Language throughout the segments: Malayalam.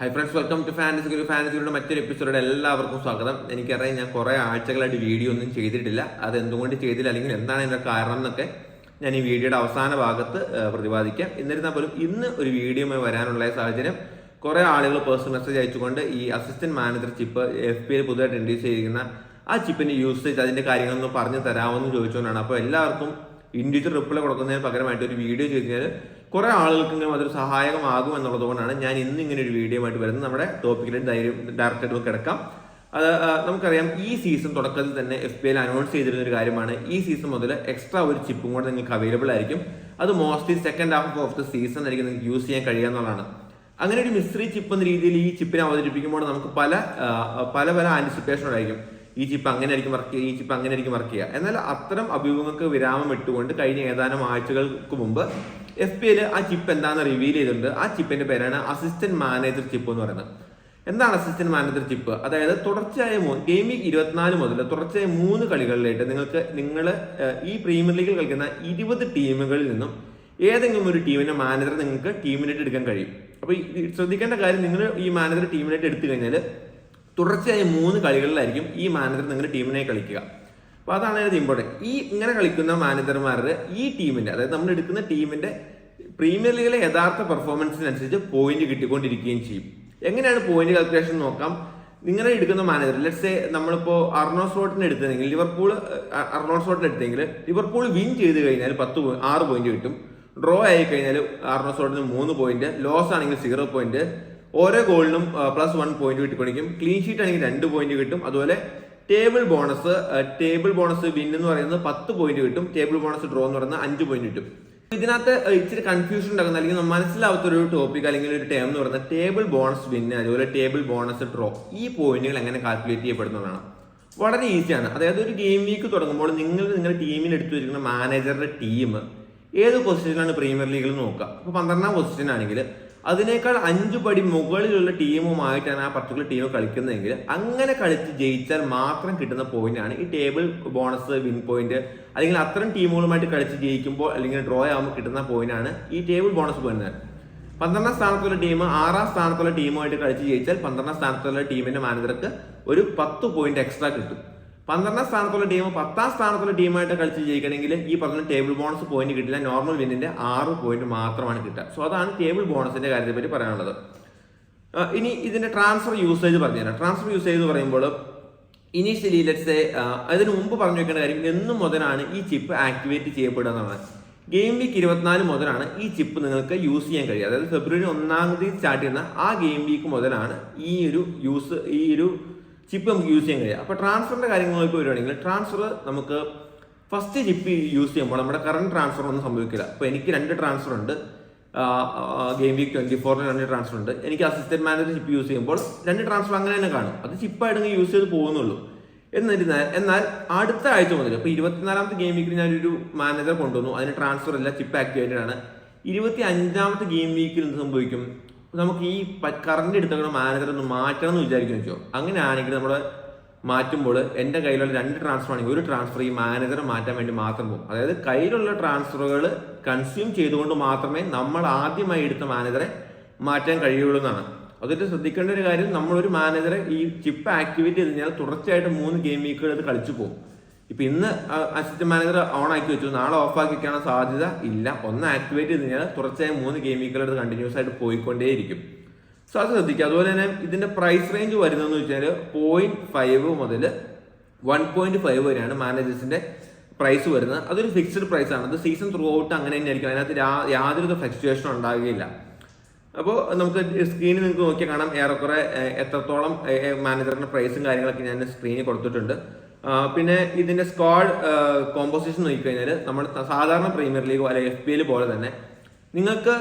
Hi friends welcome to fancy Guru ഫാന്റസിയുടെ മറ്റൊരു എപ്പിസോഡ് എല്ലാവർക്കും സ്വാഗതം. എനിക്കറിയാം ഞാൻ കുറേ ആഴ്ചകളായിട്ട് വീഡിയോ ഒന്നും ചെയ്തിട്ടില്ല. അത് എന്തുകൊണ്ട് ചെയ്തില്ല അല്ലെങ്കിൽ എന്താണ് അതിന്റെ കാരണം എന്നൊക്കെ ഞാൻ ഈ വീഡിയോയുടെ അവസാന ഭാഗത്ത് പ്രതിപാദിക്കാം. എന്നിരുന്നാൽ പോലും ഇന്ന് ഒരു വീഡിയോയുമായി വരാനുള്ള സാഹചര്യം കുറേ ആളുകൾ പേഴ്സണൽ മെസ്സേജ് അയച്ചുകൊണ്ട് ഈ assistant manager chip F P യിൽ പുതുതായിട്ട് ഇൻട്രൊഡ്യൂസ് ചെയ്തിരിക്കുന്ന ആ ചിപ്പിന്റെ യൂസേജ് അതിന്റെ കാര്യങ്ങളൊന്നും പറഞ്ഞു തരാമെന്ന് ചോദിച്ചുകൊണ്ടാണ്. അപ്പോൾ എല്ലാവർക്കും ഇൻഡിവിജ്വൽ റിപ്ലൈ കൊടുക്കുന്നതിന് പകരമായിട്ട് ഒരു വീഡിയോ ചെയ്ത് കഴിഞ്ഞാൽ കുറെ ആളുകൾക്കെങ്കിലും അതൊരു സഹായകമാകും എന്നുള്ളതുകൊണ്ടാണ് ഞാൻ ഇന്ന് ഇങ്ങനെ ഒരു വീഡിയോ ആയിട്ട് വരുന്നത്. നമ്മുടെ ടോപ്പിക്കിലേക്ക് ധൈര്യം ഡയറക്റ്റ് ആയിട്ട് കിടക്കാം. അത് നമുക്കറിയാം ഈ സീസൺ തുടക്കത്തിൽ തന്നെ എഫ് പി എൽ അനൗൺസ് ചെയ്തിരുന്ന ഒരു കാര്യമാണ്. ഈ സീസൺ മുതൽ എക്സ്ട്രാ ഒരു ചിപ്പും കൂടെ നിങ്ങൾക്ക് അവൈലബിൾ ആയിരിക്കും. അത് mostly second half of the season ആയിരിക്കും നിങ്ങൾക്ക് യൂസ് ചെയ്യാൻ കഴിയുക എന്നുള്ളതാണ്. അങ്ങനെ ഒരു മിസ്റ്ററി ചിപ്പ് എന്ന രീതിയിൽ ഈ ചിപ്പിനെ അവതരിപ്പിക്കുമ്പോൾ നമുക്ക് പല പല പല ആന്റിസിപ്പേഷൻ ഉണ്ടായിരിക്കും. ഈ ചിപ്പ് അങ്ങനെ ആയിരിക്കും വർക്ക് ചെയ്യുക ഈ ചിപ്പ് അങ്ങനെ ആയിരിക്കും വർക്ക് ചെയ്യുക. എന്നാൽ അത്തരം അഭിമുഖങ്ങൾക്ക് വിരാമം ഇട്ടുകൊണ്ട് കഴിഞ്ഞ ഏതാനും ആഴ്ചകൾക്ക് മുമ്പ് എഫ് പി എൽ ആ ചിപ്പ് എന്താണെന്ന് റിവീൽ ചെയ്തിട്ടുണ്ട്. ആ ചിപ്പിന്റെ പേരാണ് അസിസ്റ്റന്റ് മാനേജർ ചിപ്പ് എന്ന് പറയുന്നത്. എന്താണ് അസിസ്റ്റന്റ് മാനേജർ ചിപ്പ് അതായത് തുടർച്ചയായ ഗെയിമിംഗ് ഇരുപത്തിനാല് മുതൽ തുടർച്ചയായ മൂന്ന് കളികളിലായിട്ട് നിങ്ങൾക്ക് നിങ്ങൾ ഈ പ്രീമിയർ ലീഗിൽ കളിക്കുന്ന ഇരുപത് ടീമുകളിൽ നിന്നും ഏതെങ്കിലും ഒരു ടീമിന്റെ മാനേജർ നിങ്ങൾക്ക് ടീമിനായിട്ട് എടുക്കാൻ കഴിയും. അപ്പോൾ ശ്രദ്ധിക്കേണ്ട കാര്യം നിങ്ങൾ ഈ മാനേജർ ടീമിനായിട്ട് എടുത്തു കഴിഞ്ഞാൽ തുടർച്ചയായ മൂന്ന് കളികളിലായിരിക്കും ഈ മാനേജർ നിങ്ങളുടെ ടീമിനെ കളിക്കുക. അപ്പൊ അതാണ് അതിനകത്ത് ഇമ്പോർട്ടന്റ് ഈ ഇങ്ങനെ കളിക്കുന്ന മാനേജർമാരുടെ ഈ ടീമിന്റെ അതായത് നമ്മൾ എടുക്കുന്ന ടീമിന്റെ പ്രീമിയർ ലീഗിലെ യഥാർത്ഥ പെർഫോമൻസിനനുസരിച്ച് പോയിന്റ് കിട്ടിക്കൊണ്ടിരിക്കുകയും ചെയ്യും. എങ്ങനെയാണ് പോയിന്റ് കാൽക്കുലേഷൻ നോക്കാം? നിങ്ങളെ എടുക്കുന്ന മാനേജർ ലെറ്റ്സ് നമ്മളിപ്പോ അർണോ സ്ലോട്ടിന് എടുത്തെങ്കിൽ ലിവർപൂൾ അർണോ സ്ലോട്ടിന് എടുത്തെങ്കിൽ ലിവർപൂൾ വിൻ ചെയ്ത് കഴിഞ്ഞാൽ പത്ത് ആറ് പോയിന്റ് കിട്ടും. ഡ്രോ ആയി കഴിഞ്ഞാൽ അർണോ സ്ലോട്ടിന് മൂന്ന് പോയിന്റ് ലോസ് ആണെങ്കിൽ സീറോ പോയിന്റ് ഓരോ ഗോളിനും പ്ലസ് വൺ പോയിന്റ് കിട്ടിക്കൊണ്ടിരിക്കും ക്ലീൻ ഷീറ്റ് ആണെങ്കിൽ രണ്ട് പോയിന്റ് കിട്ടും. അതുപോലെ table bonus table bonus win എന്ന് പറയുന്നത് പത്ത് പോയിന്റ് കിട്ടും. ടേബിൾ ബോണസ് ഡ്രോ എന്ന് പറയുന്നത് അഞ്ച് പോയിന്റ് കിട്ടും. ഇതിനകത്ത് ഇച്ചിരി കൺഫ്യൂഷൻ ഉണ്ടാക്കുന്ന അല്ലെങ്കിൽ മനസ്സിലാവാത്ത ഒരു ടോപ്പിക് അല്ലെങ്കിൽ ഒരു ടേം എന്ന് പറയുന്നത് ടേബിൾ ബോണസ് വിൻ അതുപോലെ ടേബിൾ ബോണസ് ഡ്രോ ഈ പോയിന്റുകൾ എങ്ങനെ കാൽക്കുലേറ്റ് ചെയ്യപ്പെടുന്നതാണ്? വളരെ ഈസിയാണ് അതായത് ഒരു ഗെയിം വീക്ക് തുടങ്ങുമ്പോൾ നിങ്ങൾ നിങ്ങളുടെ ടീമിൽ എടുത്തു വരുന്ന മാനേജറുടെ ടീം ഏത് പൊസിഷനിലാണ് പ്രീമിയർ ലീഗിൽ നോക്കുക? അപ്പോൾ പന്ത്രണ്ടാം പൊസിഷൻ ആണെങ്കിൽ അതിനേക്കാൾ അഞ്ചു പടി മുകളിലുള്ള ടീമുമായിട്ടാണ് ആ പർട്ടിക്കുലർ ടീം കളിക്കുന്നതെങ്കിൽ അങ്ങനെ കളിച്ച് ജയിച്ചാൽ മാത്രം കിട്ടുന്ന പോയിന്റ് ആണ് ഈ ടേബിൾ ബോണസ് വിൻ പോയിന്റ് അല്ലെങ്കിൽ അത്തരം ടീമുകളുമായിട്ട് കളിച്ച് ജയിക്കുമ്പോൾ അല്ലെങ്കിൽ ഡ്രോ ആകുമ്പോൾ കിട്ടുന്ന പോയിന്റ് ആണ് ഈ ടേബിൾ ബോണസ് പോയിന്റ് പന്ത്രണ്ടാം സ്ഥാനത്തുള്ള ടീം ആറാം സ്ഥാനത്തുള്ള ടീമുമായിട്ട് കളിച്ച് ജയിച്ചാൽ പന്ത്രണ്ടാം സ്ഥാനത്തുള്ള ടീമിന്റെ മാനേജർക്ക് ഒരു പത്ത് പോയിന്റ് എക്സ്ട്രാ കിട്ടും. പന്ത്രണ്ടാം സ്ഥാനത്തുള്ള ടീം പത്താം സ്ഥാനത്തുള്ള ടീമായിട്ട് കളിച്ച് ജയിക്കണമെങ്കിൽ ഈ പറഞ്ഞ ടേബിൾ ബോണസ് പോയിന്റ് കിട്ടില്ല. നോർമൽ വിന്നിന്റെ ആറ് പോയിന്റ് മാത്രമാണ് കിട്ടുക. സോ അതാണ് ടേബിൾ ബോണസിന്റെ കാര്യത്തെ പറ്റി പറയാനുള്ളത്. ഇനി ഇതിന്റെ ട്രാൻസ്ഫർ യൂസേജ് പറഞ്ഞു പറഞ്ഞുതരാം ട്രാൻസ്ഫർ യൂസേജ് എന്ന് പറയുമ്പോൾ ഇനീഷ്യലി ലെറ്റ്സ് അതിന് മുമ്പ് പറഞ്ഞു വെക്കേണ്ട കാര്യം എന്ന് മുതലാണ് ഈ ചിപ്പ് ആക്ടിവേറ്റ് ചെയ്യപ്പെടുക എന്നുള്ളത്. ഗെയിം വീക്ക് ഇരുപത്തിനാല് മുതലാണ് ഈ ചിപ്പ് നിങ്ങൾക്ക് യൂസ് ചെയ്യാൻ കഴിയുക. അതായത് ഫെബ്രുവരി ഒന്നാം തീയതി സ്റ്റാർട്ട് ചെയ്യുന്ന ആ ഗെയിം വീക്ക് മുതലാണ് ഈ ഒരു യൂസ് ഈ ഒരു ചിപ്പ് നമുക്ക് യൂസ് ചെയ്യാൻ കഴിയും. അപ്പോൾ ട്രാൻസ്ഫറിന്റെ നോക്കി വരുവാണെങ്കിൽ ട്രാൻസ്ഫർ നമുക്ക് ഫസ്റ്റ് ചിപ്പ് യൂസ് ചെയ്യുമ്പോൾ നമ്മുടെ കറണ്ട് ട്രാൻസ്ഫർ ഒന്നും സംഭവിക്കില്ല. അപ്പോൾ എനിക്ക് രണ്ട് ട്രാൻസ്ഫർ ഉണ്ട്. ഗെയിം വീക്ക് ട്വന്റി ഫോറിന് രണ്ട് ട്രാൻസ്ഫർ ഉണ്ട്. എനിക്ക് അസിസ്റ്റന്റ് മാനേജർ ചിപ്പ് യൂസ് ചെയ്യുമ്പോൾ രണ്ട് ട്രാൻസ്ഫർ അങ്ങനെ തന്നെ കാണും. അത് ചിപ്പായിട്ട് യൂസ് ചെയ്ത് പോകുന്നുള്ളൂ. എന്നിരുന്നാൽ എന്നാൽ അടുത്ത ആഴ്ച മുതൽ ഇപ്പോൾ ഇരുപത്തിനാലാമത്തെ ഗെയിം വീക്കിൽ ഞാനൊരു മാനേജർ കൊണ്ടുവന്നു. അതിന് ട്രാൻസ്ഫർ അല്ല ചിപ്പ് ആക്ടിവേറ്റഡ് ആണ്. ഇരുപത്തി അഞ്ചാമത്തെ ഗെയിം വീക്കിൽ എന്ത് സംഭവിക്കും? നമുക്ക് ഈ കറണ്ട് എടുത്ത മാനേജർ ഒന്ന് മാറ്റണം എന്ന് വിചാരിക്കും വെച്ചോ അങ്ങനെയാണെങ്കിൽ നമ്മൾ മാറ്റുമ്പോൾ എന്റെ കയ്യിലുള്ള രണ്ട് ട്രാൻസ്ഫർ ആണെങ്കിൽ ഒരു ട്രാൻസ്ഫർ ഈ മാനേജറെ മാറ്റാൻ വേണ്ടി മാത്രം പോകും. അതായത് കയ്യിലുള്ള ട്രാൻസ്ഫറുകൾ കൺസ്യൂം ചെയ്തുകൊണ്ട് മാത്രമേ നമ്മൾ ആദ്യമായി എടുത്ത മാനേജറെ മാറ്റാൻ കഴിയുള്ളൂ എന്നാണ്. അതിട്ട് ശ്രദ്ധിക്കേണ്ട ഒരു കാര്യം നമ്മളൊരു മാനേജറെ ഈ ചിപ്പ് ആക്ടിവേറ്റ് ചെയ്ത് കഴിഞ്ഞാൽ തുടർച്ചയായിട്ട് മൂന്ന് ഗെയിം വീക്കുകൾ അത് കളിച്ചു പോകും. ഇപ്പൊ ഇന്ന് അസിസ്റ്റന്റ് മാനേജർ ഓൺ ആക്കി വെച്ചു. നാളെ ഓഫ് ആക്കിക്കാനുള്ള സാധ്യത ഇല്ല. ഒന്ന് ആക്ടിവേറ്റ് ചെയ്ത് കഴിഞ്ഞാൽ തുടർച്ചയായി മൂന്ന് ഗെയിം വീക്കുകൾ കണ്ടിന്യൂസ് ആയിട്ട് പോയിക്കൊണ്ടേയിരിക്കും. സോ അത് ശ്രദ്ധിക്കുക. അതുപോലെ തന്നെ ഇതിന്റെ പ്രൈസ് റേഞ്ച് വരുന്നതെന്ന് വെച്ചാൽ പോയിന്റ് ഫൈവ് മുതൽ വൺ പോയിന്റ് ഫൈവ് വരെയാണ് മാനേജേഴ്സിന്റെ പ്രൈസ് വരുന്നത്. അതൊരു ഫിക്സ്ഡ് പ്രൈസ് ആണ്. അത് സീസൺ ത്രൂ ഔട്ട് അങ്ങനെ തന്നെ ആയിരിക്കും അതിനകത്ത് യാതൊരു ഫ്ലക്ച്വേഷനും ഉണ്ടാകുകയില്ല. അപ്പോൾ നമുക്ക് സ്ക്രീനിൽ നിങ്ങൾക്ക് നോക്കിയാൽ കാണാം. ഏറെക്കുറെ എത്രത്തോളം മാനേജറിന്റെ പ്രൈസും കാര്യങ്ങളൊക്കെ ഞാൻ സ്ക്രീനിൽ കൊടുത്തിട്ടുണ്ട്. പിന്നെ ഇതിന്റെ സ്ക്വാഡ് കോമ്പോസിഷൻ നോക്കി കഴിഞ്ഞാൽ നമ്മൾ സാധാരണ പ്രീമിയർ ലീഗ് അല്ലെങ്കിൽ എഫ് പി എൽ പോലെ തന്നെ നിങ്ങൾക്ക്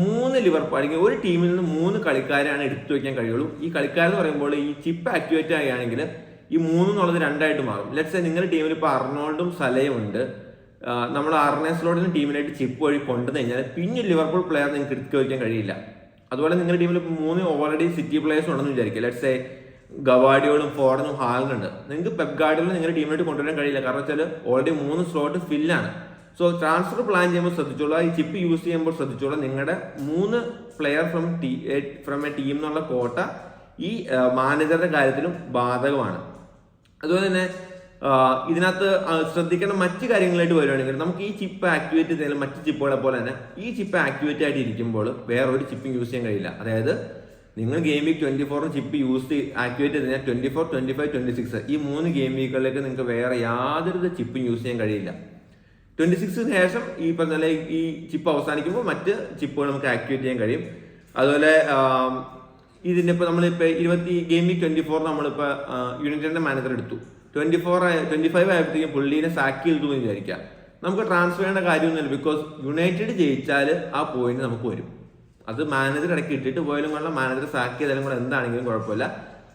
മൂന്ന് ലിവർപൂൾ അല്ലെങ്കിൽ ഒരു ടീമിൽ നിന്ന് മൂന്ന് കളിക്കാരാണ് എടുത്തു വയ്ക്കാൻ കഴിയുള്ളൂ. ഈ കളിക്കാരെന്ന് പറയുമ്പോൾ ഈ ചിപ്പ് ആക്ടിവേറ്റ് ആകുകയാണെങ്കിൽ ഈ മൂന്ന് എന്നുള്ളത് രണ്ടായിട്ട് മാറും. ലെറ്റ്സ് നിങ്ങളുടെ ടീമിൽ ഇപ്പോൾ അർണോൾഡും സലയും ഉണ്ട്. നമ്മൾ അർണേസ്ലോഡിന് ടീമിനായിട്ട് ചിപ്പ് വഴി കൊണ്ടുവന്നു കഴിഞ്ഞാൽ പിന്നെ ലിവർപൂൾ പ്ലെയർ നിങ്ങൾക്ക് എടുത്തു വയ്ക്കാൻ കഴിയില്ല. അതുപോലെ നിങ്ങളുടെ ടീമിൽ മൂന്ന് ഓൾറെഡി സിറ്റി പ്ലേയേഴ്സ് ഉണ്ടെന്ന് വിചാരിക്കുക. ലെറ്റ്സ് ഗവാഡിയോളും ഫോർഡനും ഹാളിനും ഉണ്ട് നിങ്ങൾക്ക് പെപ് ഗാർഡിയോളും നിങ്ങളുടെ ടീമിലേക്ക് കൊണ്ടുവരാൻ കഴിയില്ല. കാരണം വെച്ചാൽ ഓൾറെഡി മൂന്ന് സ്ലോട്ട് ഫില്ലാണ് സോ ട്രാൻസ്ഫർ പ്ലാൻ ചെയ്യുമ്പോൾ ശ്രദ്ധിച്ചോളൂ. ഈ ചിപ്പ് യൂസ് ചെയ്യുമ്പോൾ ശ്രദ്ധിച്ചോളൂ. നിങ്ങളുടെ മൂന്ന് player from tea from a team എന്നുള്ള കോട്ട ഈ മാനേജറുടെ കാര്യത്തിലും ബാധകമാണ്. അതുപോലെ തന്നെ ഇതിനകത്ത് ശ്രദ്ധിക്കേണ്ട മറ്റു കാര്യങ്ങളായിട്ട് വരുവാണെങ്കിൽ നമുക്ക് ഈ ചിപ്പ് ആക്ടിവേറ്റ് ചെയ്താലും മറ്റ് ചിപ്പുകളെ പോലെ തന്നെ ഈ ചിപ്പ് ആക്ടിവേറ്റ് ആയിട്ട് ഇരിക്കുമ്പോൾ വേറൊരു ചിപ്പും യൂസ് ചെയ്യാൻ കഴിയില്ല. അതായത് നിങ്ങൾ ഗെയിം വീക്ക് ട്വന്റി ഫോറും ചിപ്പ് യൂസ് ആക്ടിവേറ്റ് ചെയ്ത് കഴിഞ്ഞാൽ twenty four twenty five twenty six ഈ മൂന്ന് ഗെയിം വീക്കുകളിലേക്ക് നിങ്ങൾക്ക് വേറെ യാതൊരു ചിപ്പും യൂസ് ചെയ്യാൻ കഴിയില്ല. ട്വന്റി സിക്സിന് ശേഷം ഈ പറഞ്ഞ ഈ ചിപ്പ് അവസാനിക്കുമ്പോൾ മറ്റ് ചിപ്പുകൾ നമുക്ക് ആക്ടിവേറ്റ് ചെയ്യാൻ കഴിയും. അതുപോലെ ഇതിന്റെ ഇതിന്റെ ഇപ്പൊ നമ്മളിപ്പോ ഇരുപത്തി ഗെയിം വീക്ക് ട്വന്റി ഫോർ നമ്മളിപ്പോ യൂണിറ്റിന്റെ മാനേജർ എടുത്തു. ട്വന്റി ഫോർ ട്വന്റി ഫൈവ് ആയപ്പോഴത്തേക്കും പുള്ളീനെ സാക്ക് ചെയ്തു എന്ന് വിചാരിക്കാം നമുക്ക് ട്രാൻസ്ഫർ ചെയ്യേണ്ട കാര്യമൊന്നുമില്ല ബിക്കോസ് യുണൈറ്റഡ് ജയിച്ചാൽ ആ പോയിന്റ് നമുക്ക് വരും. അത് മാനേജർ ഇടയ്ക്ക് ഇട്ടിട്ട് പോയാലും കൊള്ളാം. മാനേജർ സാക്ക് ചെയ്താലും കൂടെ എന്താണെങ്കിലും കുഴപ്പമില്ല.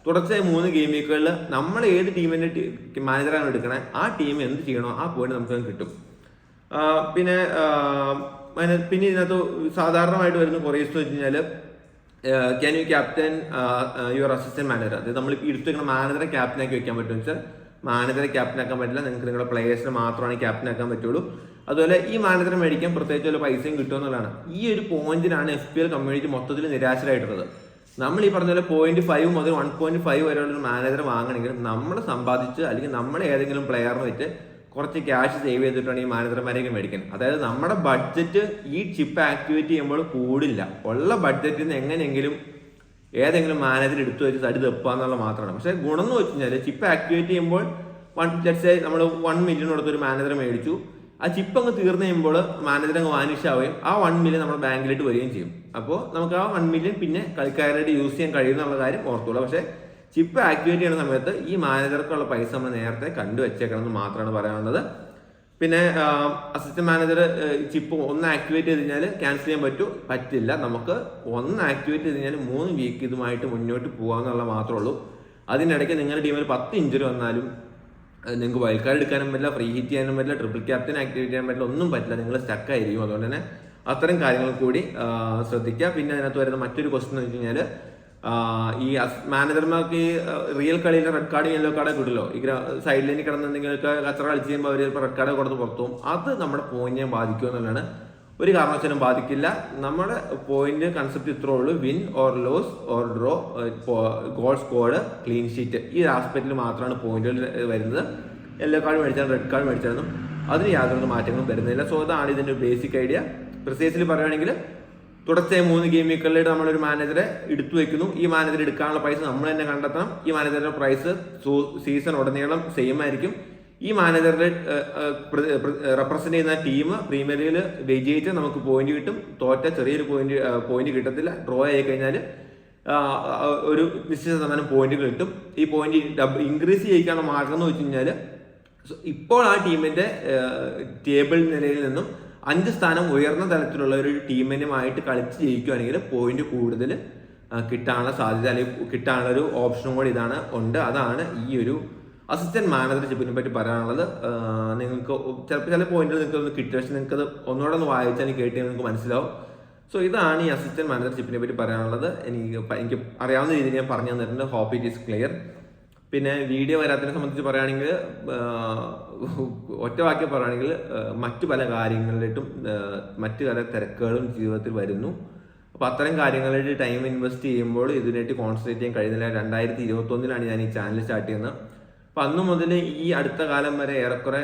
തുടർച്ചയായി മൂന്ന് ഗെയിം വീക്കുകളിൽ നമ്മൾ ഏത് ടീമിന്റെ മാനേജറാണ് എടുക്കണേ ആ ടീം എന്ത് ചെയ്യണോ ആ പോയിന്റ് നമുക്ക് കിട്ടും. പിന്നെ പിന്നെ ഇതിനകത്ത് സാധാരണമായിട്ട് വരുന്ന കുറേ ഇഷ്ടം വെച്ച് can you captain your assistant manager അതായത് നമ്മൾ എടുത്തു വെക്കുന്ന മാനേജറെ ക്യാപ്റ്റനാക്കി വെക്കാൻ പറ്റും വെച്ചാൽ മാനേജറെ ക്യാപ്റ്റനാക്കാൻ പറ്റില്ല. നിങ്ങൾക്ക് നിങ്ങളുടെ പ്ലേയേഴ്സിനെ മാത്രമാണ് ക്യാപ്റ്റനാക്കാൻ പറ്റുള്ളൂ. അതുപോലെ ഈ മാനേജറെ മേടിക്കാൻ പ്രത്യേകിച്ച് വല്ല പൈസയും കിട്ടുമെന്നുള്ളതാണ് ഈ ഒരു പോയിന്റിനാണ് എഫ് പി എൽ കമ്മ്യൂണിറ്റി മൊത്തത്തിൽ നിരാശരായിട്ടുള്ളത്. നമ്മൾ ഈ പറഞ്ഞ പോലെ പോയിന്റ് ഫൈവ് മുതൽ വൺ പോയിന്റ് ഫൈവ് വരെയുള്ള ഒരു മാനേജർ വാങ്ങണമെങ്കിൽ നമ്മൾ സമ്പാദിച്ച് അല്ലെങ്കിൽ നമ്മൾ ഏതെങ്കിലും പ്ലെയറിന് വെച്ച് കുറച്ച് ക്യാഷ് സേവ് ചെയ്തിട്ടാണ് ഈ മാനേജർമാരെയൊക്കെ മേടിക്കാൻ. അതായത് നമ്മുടെ ബഡ്ജറ്റ് ഈ ചിപ്പ് ആക്ടിവേറ്റ് ചെയ്യുമ്പോൾ കൂടില്ല. ഉള്ള ബഡ്ജറ്റിൽ നിന്ന് എങ്ങനെയെങ്കിലും ഏതെങ്കിലും മാനേജർ എടുത്തു വെച്ച് തടി തെപ്പാന്നുള്ള മാത്രമാണ്. പക്ഷേ ഗുണം എന്ന് വെച്ച് കഴിഞ്ഞാൽ ചിപ്പ് ആക്ടിവേറ്റ് ചെയ്യുമ്പോൾ വൺ ലെറ്റ്സ് നമ്മൾ വൺ മില്യൺ കൊടുത്തൊരു മാനേജർ മേടിച്ചു. ആ ചിപ്പ് അങ്ങ് തീർന്നു കഴിയുമ്പോൾ മാനേജർ അങ്ങ് വാനിഷ് ആവുകയും ആ വൺ മില്യൺ നമ്മുടെ ബാങ്കിലേക്ക് വരികയും ചെയ്യും. അപ്പോൾ നമുക്ക് ആ വൺ മില്യൺ പിന്നെ കളിക്കാരായിട്ട് യൂസ് ചെയ്യാൻ കഴിയുന്നുള്ള കാര്യം ഓർത്തുള്ളൂ പക്ഷേ ചിപ്പ് ആക്ടിവേറ്റ് ചെയ്യുന്ന സമയത്ത് ഈ മാനേജർക്കുള്ള പൈസ നമ്മൾ നേരത്തെ കണ്ടു വെച്ചേക്കണം എന്ന് മാത്രമാണ് പറയാനുള്ളത്. പിന്നെ അസിസ്റ്റന്റ് മാനേജർ ചിപ്പ് ഒന്ന് ആക്ടിവേറ്റ് ചെയ്ത് കഴിഞ്ഞാൽ ക്യാൻസൽ ചെയ്യാൻ പറ്റൂ. പറ്റില്ല. നമുക്ക് ഒന്ന് ആക്ടിവേറ്റ് ചെയ്ത് കഴിഞ്ഞാൽ മൂന്ന് വീക്ക് ഇതുമായിട്ട് മുന്നോട്ട് പോകാന്നുള്ള മാത്രമേ ഉള്ളൂ. അതിനിടയ്ക്ക് നിങ്ങളുടെ ടീമിൽ പത്ത് ഇഞ്ചുറി വന്നാലും നിങ്ങൾക്ക് വൈൽഡ് കാർഡ് എടുക്കാനും പറ്റില്ല ഫ്രീ ഹിറ്റ് ചെയ്യാനും പറ്റില്ല ട്രിപ്പിൾ ക്യാപ്റ്റൻ ആക്ടിവേറ്റ് ചെയ്യാൻ പറ്റില്ല ഒന്നും പറ്റില്ല. നിങ്ങൾ സ്റ്റക്ക് ആയിരിക്കും. അതുകൊണ്ട് തന്നെ അത്തരം കാര്യങ്ങൾ കൂടി ശ്രദ്ധിക്കുക. പിന്നെ അതിനകത്ത് വരുന്ന മറ്റൊരു ക്വസ്റ്റൻ എന്ന് വെച്ച് കഴിഞ്ഞാൽ ഈ മാനേജർമാർക്ക് ഈ റിയൽ കളിയിൽ റെഡ് കാർഡ് യെല്ലോ കാർഡ് കിട്ടില്ലോ ഈ സൈഡ് ലൈനിൽ കിടന്ന് എന്തെങ്കിലുമൊക്കെ കച്ചറ കളിച്ച് കഴിയുമ്പോൾ അവർ ചിലപ്പോൾ റെഡ് കാർഡ് കൊടുത്ത് പുറത്തു അത് നമ്മുടെ പോയിന്റിനെ ബാധിക്കും എന്നുള്ളതാണ് ഒരു കാരണവശാലും ബാധിക്കില്ല. നമ്മുടെ പോയിന്റ് കൺസെപ്റ്റ് ഇത്രേ ഉള്ളൂ. Win or lose or draw goal scored clean sheet ഈ ആസ്പെക്റ്റിൽ മാത്രമാണ് പോയിന്റുകൾ വരുന്നത്. യെല്ലോ കാർഡ് മേടിച്ചാലും റെഡ് കാർഡ് മേടിച്ചാലും അതിന് യാതൊരു മാറ്റങ്ങളും വരുന്നില്ല. സോ അതാണ് ഇതിന്റെ ബേസിക് ഐഡിയ പ്രിസൈസിൽ പറയുകയാണെങ്കിൽ തുടർച്ചയായി മൂന്ന് ഗെയിം വീക്കുകളിലായിട്ട് നമ്മളൊരു മാനേജറെ എടുത്തു വെക്കുന്നു. ഈ മാനേജർ എടുക്കാനുള്ള പൈസ നമ്മൾ തന്നെ കണ്ടെത്തണം. ഈ മാനേജറുടെ പ്രൈസ് സീസൺ ഉടനീളം സെയിം ആയിരിക്കും. ഈ മാനേജറിൽ റെപ്രസെന്റ് ചെയ്യുന്ന ടീം പ്രീമിയർ ലീഗിൽ വിജയിച്ച് നമുക്ക് പോയിന്റ് കിട്ടും. തോറ്റ ചെറിയൊരു പോയിന്റ് പോയിന്റ് കിട്ടത്തില്ല. ഡ്രോ ആയി കഴിഞ്ഞാൽ ഒരു നിശ്ചിത ശതമാനം പോയിന്റുകൾ കിട്ടും. ഈ പോയിന്റ് ഇൻക്രീസ് ചെയ്യിക്കാനുള്ള മാർഗം എന്ന് വെച്ച് കഴിഞ്ഞാൽ ഇപ്പോൾ ആ ടീമിന്റെ ടേബിൾ നിലയിൽ നിന്നും അഞ്ച് സ്ഥാനം ഉയർന്ന തലത്തിലുള്ള ഒരു ടീമിനുമായിട്ട് കളിച്ച് ജയിക്കുകയാണെങ്കിൽ പോയിന്റ് കൂടുതൽ കിട്ടാനുള്ള സാധ്യത അല്ലെങ്കിൽ കിട്ടാനുള്ള ഒരു ഓപ്ഷനും കൂടി ഇതാണ് ഉണ്ട്. അതാണ് ഈ ഒരു അസിസ്റ്റന്റ് മാനേജർഷിപ്പിനെ പറ്റി പറയാനുള്ളത് നിങ്ങൾക്ക് ചിലപ്പോൾ ചില പോയിന്റുകൾ നിങ്ങൾക്ക് ഒന്ന് കിട്ടിയ പക്ഷേ നിങ്ങൾക്ക് അത് ഒന്നുകൂടെ ഒന്ന് വായിച്ചാൽ കേട്ട് നിങ്ങൾക്ക് മനസ്സിലാവും. സോ ഇതാണ് ഈ അസിസ്റ്റന്റ് മാനേജർഷിപ്പിനെ പറ്റി പറയാനുള്ളത്. എനിക്ക് എനിക്ക് അറിയാവുന്ന രീതിയിൽ ഞാൻ പറഞ്ഞു തന്നിട്ടുണ്ട്. ഹോപ്പ് ഇറ്റ് ഈസ് ക്ലിയർ പിന്നെ വീഡിയോ വരാത്തതിനെ സംബന്ധിച്ച് പറയുകയാണെങ്കിൽ ഒറ്റ വാക്യം പറയുകയാണെങ്കിൽ മറ്റു പല കാര്യങ്ങളിലേക്കും മറ്റു പല തിരക്കുകളും ജീവിതത്തിൽ വരുന്നു. അപ്പോൾ അത്തരം കാര്യങ്ങളിലേക്ക് ടൈം ഇൻവെസ്റ്റ് ചെയ്യുമ്പോൾ ഇതിനായിട്ട് കോൺസെൻട്രേറ്റ് ചെയ്യാൻ കഴിയുന്നില്ല. രണ്ടായിരത്തി ഇരുപത്തി ഒന്നിലാണ് ഞാൻ ഈ ചാനൽ സ്റ്റാർട്ട് ചെയ്യുന്നത്. അപ്പോൾ അന്ന് മുതൽ ഈ അടുത്ത കാലം വരെ ഏറെക്കുറെ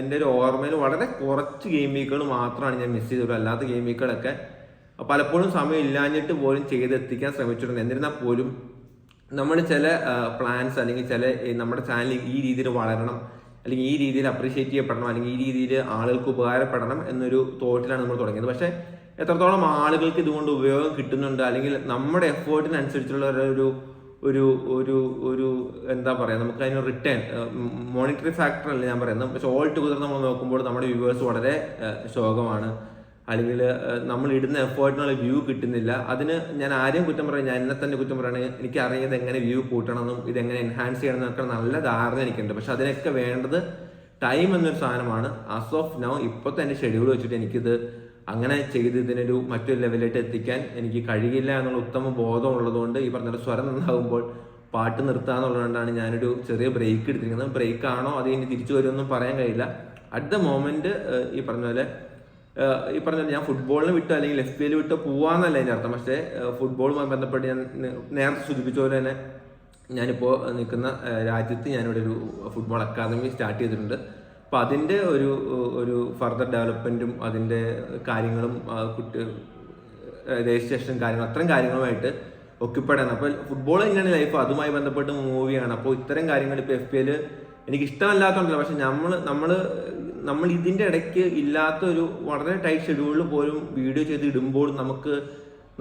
എന്റെ ഒരു ഓർമ്മയിൽ വളരെ കുറച്ച് ഗെയിം വീക്കുകൾ മാത്രമാണ് ഞാൻ മിസ് ചെയ്തിട്ടുള്ളൂ അല്ലാത്ത ഗെയിം വീക്കുകളൊക്കെ പലപ്പോഴും സമയം ഇല്ലാഞ്ഞിട്ട് പോലും ചെയ്തെത്തിക്കാൻ ശ്രമിച്ചിട്ടുണ്ട്. എന്നിരുന്നാൽ പോലും നമ്മൾ ചില പ്ലാൻസ് അല്ലെങ്കിൽ ചില നമ്മുടെ ചാനൽ ഈ രീതിയിൽ വളരണം അല്ലെങ്കിൽ ഈ രീതിയിൽ അപ്രീഷിയേറ്റ് ചെയ്യപ്പെടണം അല്ലെങ്കിൽ ഈ രീതിയിൽ ആളുകൾക്ക് ഉപകാരപ്പെടണം എന്നൊരു തോട്ടിലാണ് നമ്മൾ തുടങ്ങിയത്. പക്ഷേ എത്രത്തോളം ആളുകൾക്ക് ഇതുകൊണ്ട് ഉപയോഗം കിട്ടുന്നുണ്ട് അല്ലെങ്കിൽ നമ്മുടെ എഫേർട്ടിനനുസരിച്ചുള്ള ഒരു ഒരു ഒരു ഒരു എന്താ പറയുക നമുക്ക് അതിന് റിട്ടേൺ മോണിറ്ററി ഫാക്ടർ അല്ല ഞാൻ പറയുന്നത്. പക്ഷെ ഓൾ ടുഗദർ നമ്മൾ നോക്കുമ്പോൾ നമ്മുടെ വ്യൂവേഴ്സ് വളരെ ശോകമാണ്. അല്ലെങ്കിൽ നമ്മൾ ഇടുന്ന എഫേർട്ടിനുള്ള വ്യൂ കിട്ടുന്നില്ല. അതിന് ഞാൻ ആരെയും കുറ്റം പറയാം ഞാൻ എന്നെ തന്നെ കുറ്റം പറയണേ എനിക്ക് അറിയുന്നത് എങ്ങനെ വ്യൂ കൂട്ടണമെന്നും ഇതെങ്ങനെ എൻഹാൻസ് ചെയ്യണം എന്നൊക്കെ നല്ല ധാരണ എനിക്കുണ്ട്. പക്ഷെ അതിനൊക്കെ വേണ്ടത് ടൈം എന്നൊരു സാധനമാണ്. ആസ് ഓഫ് നൗ ഇപ്പോഴത്തെ തന്നെ ഷെഡ്യൂൾ വെച്ചിട്ട് എനിക്കിത് അങ്ങനെ ചെയ്ത് ഇതിനൊരു മറ്റൊരു ലെവലിലേക്ക് എത്തിക്കാൻ എനിക്ക് കഴിയില്ല എന്നുള്ള ഉത്തമ ബോധം ഉള്ളതുകൊണ്ട് ഈ പറഞ്ഞ സ്വരം നന്നാകുമ്പോൾ പാട്ട് നിർത്താന്നുള്ളതുകൊണ്ടാണ് ഞാനൊരു ചെറിയ ബ്രേക്ക് എടുത്തിരിക്കുന്നത്. ബ്രേക്ക് ആണോ അത് ഇനി തിരിച്ചു വരുമെന്നും പറയാൻ കഴിയില്ല. അറ്റ് ദ മോമെന്റ് ഈ പറഞ്ഞ പോലെ ഈ പറഞ്ഞ ഞാൻ ഫുട്ബോളിന് വിട്ടോ അല്ലെങ്കിൽ എഫ് എൽ വിട്ടോ പോവാന്നല്ല അതിന്റെ അർത്ഥം. പക്ഷേ ഫുട്ബോളുമായി ബന്ധപ്പെട്ട് ഞാൻ നേരത്തെ സൂചിപ്പിച്ച പോലെ തന്നെ ഞാനിപ്പോൾ നിൽക്കുന്ന രാജ്യത്ത് ഞാനിവിടെ ഒരു ഫുട്ബോൾ അക്കാദമി സ്റ്റാർട്ട് ചെയ്തിട്ടുണ്ട്. അപ്പോൾ അതിന്റെ ഒരു ഒരു ഫർദർ ഡെവലപ്മെന്റും അതിന്റെ കാര്യങ്ങളും കുട്ടി രജിസ്ട്രേഷൻ കാര്യങ്ങളും അത്തരം കാര്യങ്ങളുമായിട്ട് ഒക്കിപ്പെടാണ്. അപ്പോൾ ഫുട്ബോൾ തന്നെയാണ് ലൈഫ് അതുമായി ബന്ധപ്പെട്ട് മൂവിയാണ്. അപ്പോൾ ഇത്തരം കാര്യങ്ങൾ ഇപ്പൊ എഫ് പി എൽ എനിക്ക് ഇഷ്ടമല്ലാത്തതുകൊണ്ടല്ല പക്ഷെ നമ്മൾ നമ്മൾ നമ്മൾ ഇതിന്റെ ഇടയ്ക്ക് ഇല്ലാത്ത ഒരു വളരെ ടൈറ്റ് ഷെഡ്യൂളിൽ പോലും വീഡിയോ ചെയ്ത് ഇടുമ്പോൾ നമുക്ക്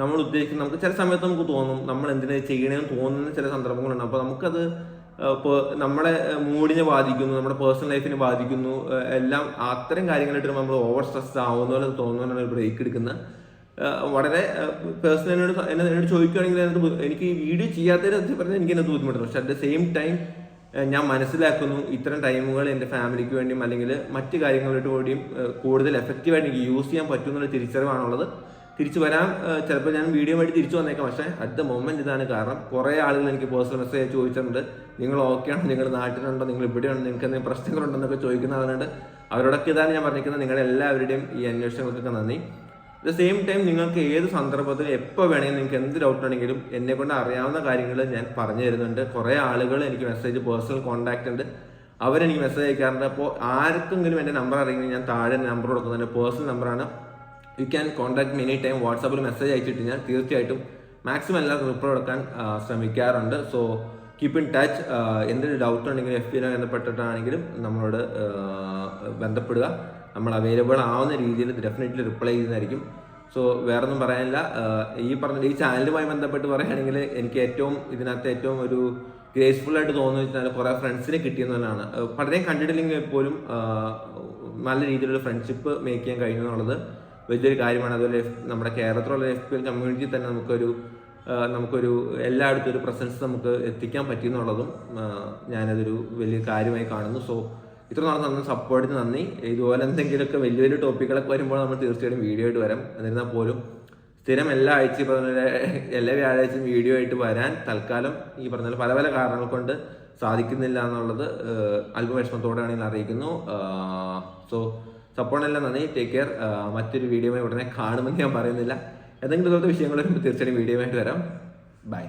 നമ്മൾ ഉദ്ദേശിക്കുന്ന നമുക്ക് ചില സമയത്ത് നമുക്ക് തോന്നും നമ്മൾ എന്തിനാ ചെയ്യണമെന്ന് തോന്നുന്ന ചില സന്ദർഭങ്ങളുണ്ട്. അപ്പോൾ നമുക്കത് ഇപ്പോൾ നമ്മുടെ മൂഡിനെ ബാധിക്കുന്നു നമ്മുടെ പേഴ്സണൽ ലൈഫിനെ ബാധിക്കുന്നു എല്ലാം അത്തരം കാര്യങ്ങളായിട്ട് നമ്മൾ ഓവർ സ്ട്രെസ് ആവുന്ന പോലെ തോന്നുന്ന ഒരു ബ്രേക്ക് എടുക്കുന്ന വളരെ പേഴ്സണൽ എന്നോട് എന്നെ എന്നോട് ചോദിക്കുകയാണെങ്കിൽ എനിക്ക് ഈ വീഡിയോ ചെയ്യാത്തതിന് പറഞ്ഞാൽ എനിക്ക് എന്നെ ബുദ്ധിമുട്ടുണ്ട്. പക്ഷെ അറ്റ് ദ സെയിം ടൈം ഞാൻ മനസ്സിലാക്കുന്നു ഇത്തരം ടൈമുകൾ എന്റെ ഫാമിലിക്ക് വേണ്ടിയും അല്ലെങ്കിൽ മറ്റു കാര്യങ്ങളിലോട്ട് കൂടിയും കൂടുതൽ എഫക്റ്റീവായിട്ട് എനിക്ക് യൂസ് ചെയ്യാൻ പറ്റുമെന്നുള്ള തിരിച്ചറിവാണുള്ളത്. തിരിച്ചു വരാം. ചിലപ്പോൾ ഞാൻ വീഡിയോ ആയിട്ട് തിരിച്ചു വന്നേക്കാം. പക്ഷേ അറ്റ് ദ മൊമെന്റ് ഇതാണ് കാരണം. കുറേ ആളുകൾ എനിക്ക് പേഴ്സണൽ മെസ്സേജ് ചോദിച്ചിട്ടുണ്ട്. നിങ്ങൾ ഓക്കെയാണോ നിങ്ങൾ നാട്ടിലുണ്ടോ? നിങ്ങൾ ഇവിടെ ഉണ്ടോ? നിങ്ങൾക്ക് എന്തെങ്കിലും പ്രശ്നങ്ങളുണ്ടെന്നൊക്കെ ചോദിക്കുന്ന ആളുണ്ട് അവരോടൊക്കെ ഇതാണ് ഞാൻ പറഞ്ഞിരിക്കുന്നത്. നിങ്ങളുടെ എല്ലാവരുടെയും ഈ അന്വേഷണങ്ങൾക്കൊക്കെ നന്ദി. അറ്റ് ദ സെയിം ടൈം നിങ്ങൾക്ക് ഏത് സന്ദർഭത്തിൽ എപ്പോൾ വേണമെങ്കിലും നിങ്ങൾക്ക് എന്ത് ഡൗട്ട് ഉണ്ടെങ്കിലും എന്നെ കൊണ്ട് അറിയാവുന്ന കാര്യങ്ങൾ ഞാൻ പറഞ്ഞു തരുന്നുണ്ട്. കുറേ ആളുകൾ എനിക്ക് മെസ്സേജ് പേഴ്സണൽ കോൺടാക്റ്റ് ഉണ്ട്. അവരെനിക്ക് മെസ്സേജ് അയക്കാറുണ്ട്. അപ്പോൾ ആർക്കെങ്കിലും എന്റെ നമ്പർ അറിയുന്നത് ഞാൻ താഴെ നമ്പർ കൊടുക്കുന്നുണ്ട് പേഴ്സണൽ നമ്പറാണ് you can contact many time വാട്സാപ്പിൽ മെസ്സേജ് അയച്ചിട്ട് ഞാൻ തീർച്ചയായിട്ടും മാക്സിമം എല്ലാവർക്കും റിപ്ലൈ കൊടുക്കാൻ ശ്രമിക്കാറുണ്ട്. സോ കീപ്പ് ഇൻ ടച്ച് എന്തെങ്കിലും ഡൗട്ട് ഉണ്ടെങ്കിലും എഫ് ബിയുമായി ബന്ധപ്പെട്ടിട്ടാണെങ്കിലും നമ്മളോട് ബന്ധപ്പെടുക. നമ്മൾ അവൈലബിൾ ആവുന്ന രീതിയിൽ ഡെഫിനറ്റ്ലി റിപ്ലൈ ചെയ്യുന്നതായിരിക്കും. സോ വേറെ ഒന്നും പറയാനില്ല ഈ പറഞ്ഞ ഈ ചാനലുമായി ബന്ധപ്പെട്ട് പറയുകയാണെങ്കിൽ എനിക്ക് ഏറ്റവും ഇതിനകത്ത് ഏറ്റവും ഒരു ഗ്രേസ്ഫുൾ ആയിട്ട് തോന്നുന്നു വെച്ചാൽ കുറേ ഫ്രണ്ട്സിനെ കിട്ടിയെന്നുള്ളതാണ് പഠനം കണ്ടിട്ടില്ലെങ്കിൽ പോലും നല്ല രീതിയിലുള്ള ഫ്രണ്ട്ഷിപ്പ് മേക്ക് ചെയ്യാൻ കഴിയുന്നുള്ളത് വലിയൊരു കാര്യമാണ്. അതുപോലെ നമ്മുടെ കേരളത്തിലുള്ള എഫ് പി എൽ കമ്മ്യൂണിറ്റി തന്നെ നമുക്കൊരു നമുക്കൊരു എല്ലായിടത്തും ഒരു പ്രസൻസ് നമുക്ക് എത്തിക്കാൻ പറ്റിയെന്നുള്ളതും ഞാനതൊരു വലിയ കാര്യമായി കാണുന്നു. സോ ഇത്ര നാളെ നന്ദി സപ്പോർട്ടിന് നന്ദി. ഇതുപോലെ എന്തെങ്കിലുമൊക്കെ വലിയ വലിയ ടോപ്പിക്കുകളൊക്കെ വരുമ്പോൾ നമ്മൾ തീർച്ചയായിട്ടും വീഡിയോ ആയിട്ട് വരാം. എന്നിരുന്നാൽ പോലും സ്ഥിരം എല്ലാ ആഴ്ച പറഞ്ഞ എല്ലാ വ്യാഴാഴ്ചയും വീഡിയോ ആയിട്ട് വരാൻ തൽക്കാലം ഈ പറഞ്ഞ പല പല കാരണങ്ങൾ കൊണ്ട് സാധിക്കുന്നില്ല എന്നുള്ളത് അല്പം വിഷമത്തോടെയാണ് ഞാൻ അറിയിക്കുന്നു. സോ സപ്പോർട്ടെല്ലാം നന്ദി. ടേക്ക് കെയർ മറ്റൊരു വീഡിയോ ഉടനെ കാണുമെന്ന് ഞാൻ പറയുന്നില്ല. എന്തെങ്കിലും ഇതുപോലത്തെ വിഷയങ്ങൾ വരുമ്പോൾ തീർച്ചയായും വീഡിയോ ആയിട്ട് തരാം ബൈ.